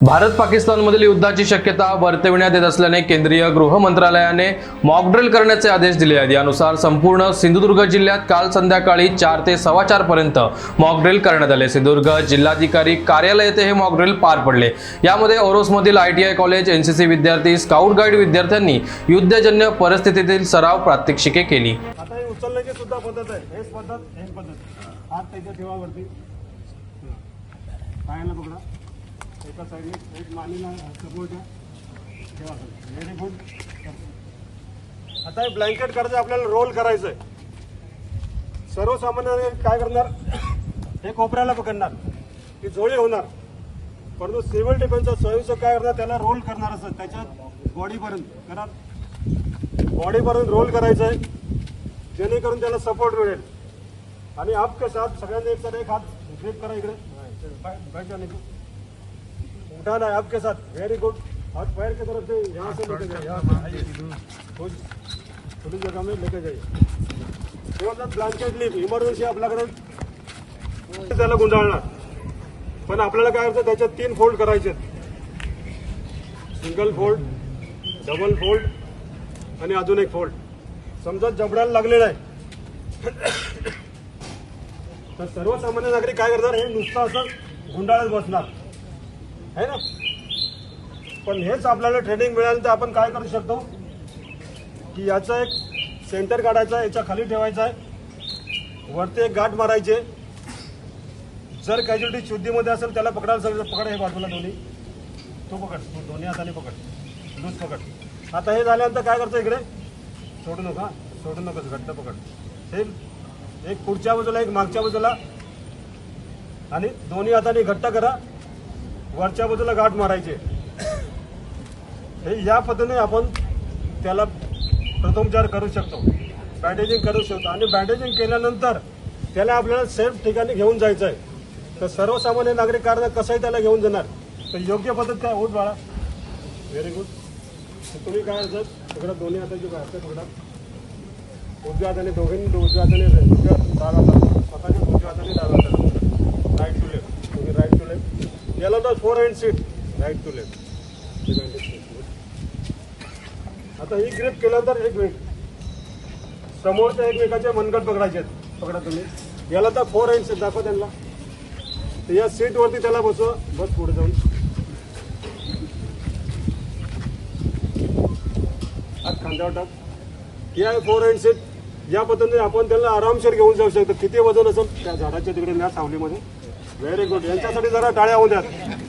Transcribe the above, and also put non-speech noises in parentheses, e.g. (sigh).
भारत पाकिस्तानमधील युद्धाची शक्यता वर्तविण्यात येत असल्याने केंद्रीय गृह मंत्रालयाने मॉकड्रिल करण्याचे आदेश दिले आहेत. यानुसार संपूर्ण सिंधुदुर्ग जिल्ह्यात काल संध्याकाळी चार ते सव्वा चार पर्यंत मॉकड्रिल करण्यात आले. सिंधुदुर्ग जिल्हाधिकारी कार्यालय येथे हे मॉकड्रिल पार पडले. यामध्ये ओरोसमधील I T I college NCC विद्यार्थी स्काउट गाईड विद्यार्थ्यांनी युद्धजन्य परिस्थितीतील सराव प्रात्यक्षिके केली. आता हे उचलण्याची सुद्धा पद्धत आहे. हेच पद्धत हेच पद्धत. हात त्याच्या ठेवावरती पायाला पकडा एका साईडने एक मानेला सपोर्ट ठेवा. व्हेरी गुड आता हे ब्लँकेट करायचं आपल्याला रोल करायचं आहे सर्वसामान्य काय करणार? (coughs) हे कोपऱ्याला पकडणार. की जोळी होणार. परंतु सिव्हिल डिफेन्सचा स्वयंसेवक काय करणार? त्याला रोल करणार असं. त्याच्या बॉडीपर्यंत करणार बॉडीपर्यंत रोल करायचं आहे जेणेकरून त्याला सपोर्ट मिळेल. आणि आपके साथ सगळ्यांनी एक एक हात ग्रिप करा इकडे. बैठ- बैठ उठाना है आपके साथ। वेरी गुड हाथ पैर की तरफ से यहाँ से लेके जाइए। यहाँ खुली जगह में लेके जाइए। ब्लँकेट लिप इमर्जन्सी आपल्याकडे त्याला गुंडाळणार पण आपल्याला काय करायचं त्याच्यात तीन फोल्ड करायचे सिंगल फोल्ड डबल फोल्ड आणि अजून एक फोल्ड समजा जबड्याला लागलेला आहे. तर सर्वसामान्य नागरिक काय करणार? हे नुसतं असं गुंडाळत बसणार. आहे ना? पण हेच आपल्याला ट्रेनिंग मिळाल्यानंतर आपण काय करू शकतो? की याचा एक सेंटर काढायचा याच्या खाली ठेवायचा आहे. वरती एक गाठ मारायचे जर कॅज्युलिटी शुद्धीमध्ये असेल त्याला पकडायला सगळं पकड हे बाजूला दोन्ही. तो पकड. तो दोन्ही हाताने पकड. लूज पकड. आता हे झाल्यानंतर काय करतो इकडे? सोडू नका. सोडू नकोस घट्ट पकड. हे एक पुढच्या बाजूला एक मागच्या बाजूला. आणि दोन्ही हाताने घट्ट करा. वरच्या बाजूला गाठ मारायचे. हे या पद्धतीने आपण त्याला प्रथमोपचार करू शकतो. बँडेजिंग करू शकतो. आणि बँडेजिंग केल्यानंतर त्याला आपल्याला सेफ ठिकाणी घेऊन जायचं आहे तर सर्वसामान्य नागरिक कारण कसंही त्याला घेऊन जाणार. तर योग्य पद्धत काय? होत बाळा. व्हेरी गुड तुम्ही काय असत तिकडं दोन्ही हाताची काय हात पकडा उजव्या हाताने दोघांनी उजव्या हाताने स्वतःच्या उजव्या हाताने डाव्या हाताने राईट टू लेफ्ट तुम्ही right to left forehand seat right to left आता ही ग्रीप केल्यानंतर एक मिनिट समोरच्या एकमेकाचे मनगट पकडायचे आहेत. पकडा तुम्ही. याला तर फोर हँड सीट दाखवा त्यांना. तर या सीटवरती त्याला बसवा. बस पुढे जाऊन. हात खांद्यावर टाक. या आहे फोर हँड सीट या पद्धतीने आपण त्यांना आरामशीर घेऊन जाऊ शकतो. किती वजन असेल त्या झाडाच्या तिकडे या सावलीमध्ये. व्हेरी गुड यांच्यासाठी जरा टाळ्या होऊ द्यात.